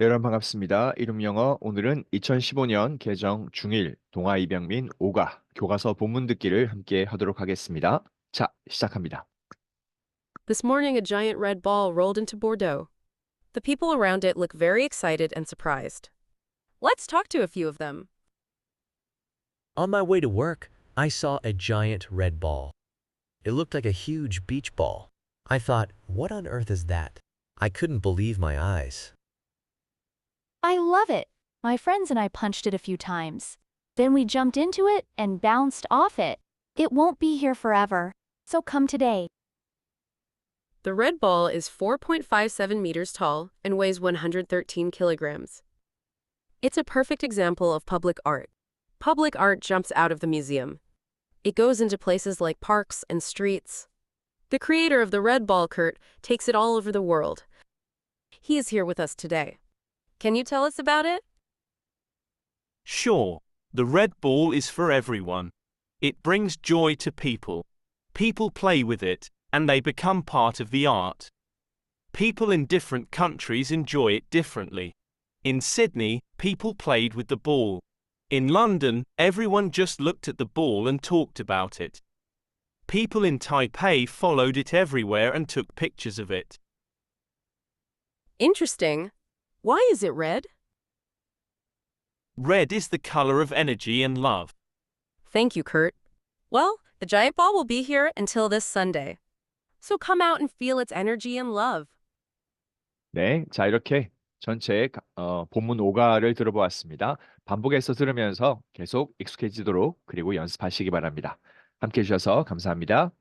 네, 여러분 반갑습니다. 이름 영어 오늘은 2015년 개정 중1 동아 이병민 5가 교과서 본문 듣기를 함께 하도록 하겠습니다. 자, 시작합니다. This morning, a giant red ball rolled into Bordeaux. The people around it look very excited and surprised. Let's talk to a few of them. On my way to work, I saw a giant red ball. It looked like a huge beach ball. I thought, what on earth is that? I couldn't believe my eyes. I love it. My friends and I punched it a few times. Then we jumped into it and bounced off it. It won't be here forever. So come today. The red ball is 4.57 meters tall and weighs 113 kilograms. It's a perfect example of public art. Public art jumps out of the museum. It goes into places like parks and streets. The creator of the red ball, Kurt, takes it all over the world. He is here with us today. Can you tell us about it? Sure, the red ball is for everyone. It brings joy to people. People play with it, and they become part of the art. People in different countries enjoy it differently. In Sydney, people played with the ball. In London, everyone just looked at the ball and talked about it. People in Taipei followed it everywhere and took pictures of it. Interesting. Why is it red? Red is the color of energy and love. Thank you, Kurt. Well, the giant ball will be here until this Sunday. So come out and feel its energy and love. 네, 자 이렇게 전체 가- 어, 본문 5가를 들어보았습니다. 반복해서 들으면서 계속 익숙해지도록 그리고 연습하시기 바랍니다. 함께 해주셔서 감사합니다.